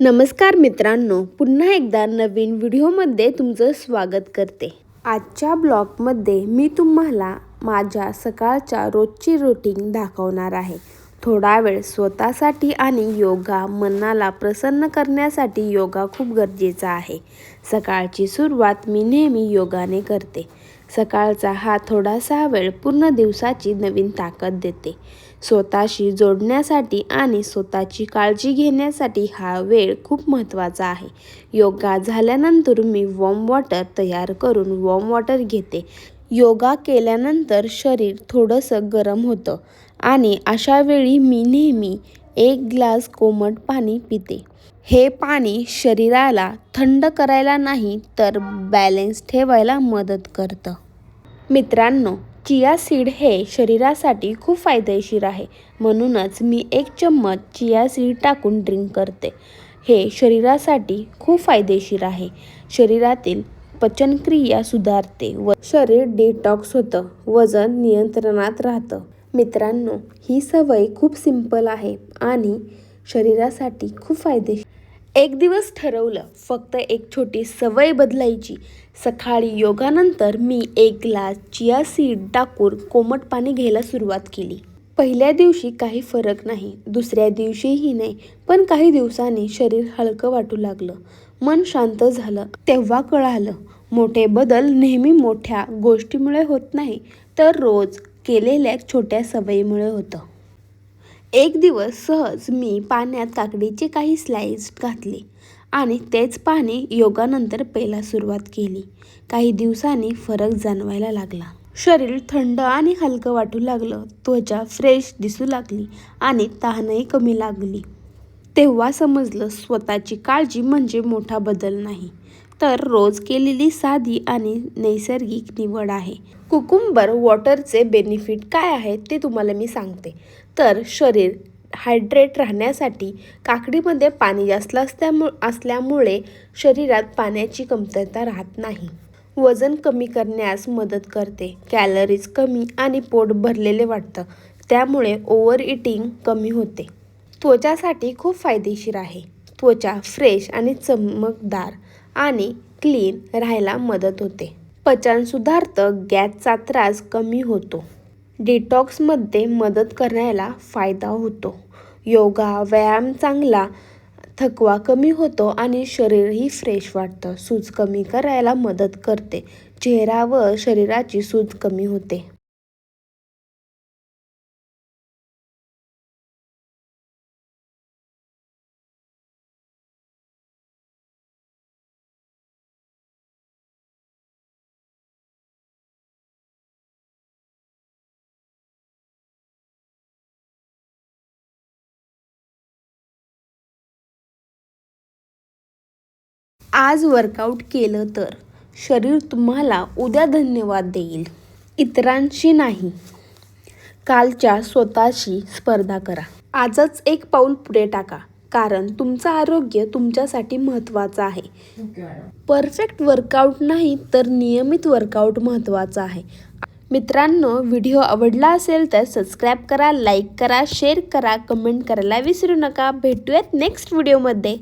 नमस्कार मित्रांनो पुन्हा एकदा नवीन व्हिडिओमध्ये तुमचं स्वागत करते. आजच्या ब्लॉगमध्ये मी तुम्हाला माझ्या सकाळच्या रोजची रुटीन दाखवणार आहे. थोडा वेळ स्वतःसाठी आणि योगा मनाला प्रसन्न करण्यासाठी योगा खूप गरजेचा आहे. सकाळची सुरुवात मी नेहमी योगाने करते. सकाळचा हा थोडासा वेळ पूर्ण दिवसाची नवीन ताकद देते. स्वतःशी जोडण्यासाठी आणि स्वतःची काळजी घेण्यासाठी हा वेळ खूप महत्त्वाचा आहे. योगा झाल्यानंतर मी वॉर्म वॉटर तयार करून वॉर्म वॉटर घेते. योगा केल्यानंतर शरीर थोडंसं गरम होतं आणि अशा वेळी मी नेहमी एक ग्लास कोमट पाणी पिते. हे पाणी शरीराला थंड करायला नाही तर बॅलेन्स ठेवायला मदत करतं. मित्रांनो चिया सीड हे शरीरासाठी खूप फायदेशीर आहे. म्हणूनच मी एक चम्मच चिया सीड टाकून ड्रिंक करते. हे शरीरासाठी खूप फायदेशीर आहे. शरीरातील पचनक्रिया सुधारते व शरीर डिटॉक्स होतं. वजन नियंत्रणात राहतं. मित्रांनो ही सवय खूप सिंपल आहे आणि शरीरासाठी खूप फायदेशीर एक दिवस ठरवलं फक्त एक छोटी सवय बदलायची. सकाळी योगानंतर मी एक ग्लास चिया सीड टाकून कोमट पाणी घ्यायला सुरुवात केली. पहिल्या दिवशी काही फरक नाही दुसऱ्या दिवशीही नाही पण काही दिवसांनी शरीर हलकं वाटू लागलं. मन शांत झालं तेव्हा कळालं मोठे बदल नेहमी मोठ्या गोष्टीमुळे होत नाही तर रोज केलेल्या छोट्या सवयीमुळे होतं. एक दिवस सहज मी पाण्यात काकडीचे काही स्लाइस घातले आणि तेच पाणी योगानंतर प्यायला सुरुवात केली. काही दिवसांनी फरक जाणवायला लागला. शरीर थंड आणि हलकं वाटू लागलं त्वचा फ्रेश दिसू लागली आणि तहानही कमी लागली. तेव्हा समजलं स्वतःची काळजी म्हणजे मोठा बदल नाही. तर रोज केलेली साधी आणि नैसर्गिक निवड आहे. कुकुंबर वॉटरचे बेनिफिट काय आहेत ते तुम्हाला मी सांगते. तर शरीर हायड्रेट राहण्यासाठी काकडीमध्ये पाणी जास्त असल्यामु असल्यामुळे शरीरात पाण्याची कमतरता राहत नाही. वजन कमी करण्यास मदत करते. कॅलरीज कमी आणि पोट भरलेले वाटतं. त्यामुळे ओव्हर इटिंग कमी होते. त्वचासाठी खूप फायदेशीर आहे. त्वचा फ्रेश आणि चमकदार. आणि क्लीन राहायला मदत होते. पचन सुधारतं गॅसचा त्रास कमी होतो. डिटॉक्समध्ये मदत करायला फायदा होतो. योगा व्यायाम चांगला थकवा कमी होतो आणि शरीरही फ्रेश वाटतं. सूज कमी करायला मदत करते. चेहरा व शरीराची सूज कमी होते. आज वर्कआउट केलं तर शरीर तुम्हाला उद्या धन्यवाद देईल. इतरांशी नाही. कालच्या स्वतःशी स्पर्धा करा. आजच एक पाऊल पुढे टाका. कारण तुमचं आरोग्य तुमच्यासाठी महत्त्वाचं आहे. परफेक्ट वर्कआउट नाही तर नियमित वर्कआउट महत्त्वाचं आहे. मित्रांनो व्हिडिओ आवडला असेल तर सबस्क्राईब करा लाईक करा शेअर करा कमेंट करायला विसरू नका. भेटूयात नेक्स्ट व्हिडिओमध्ये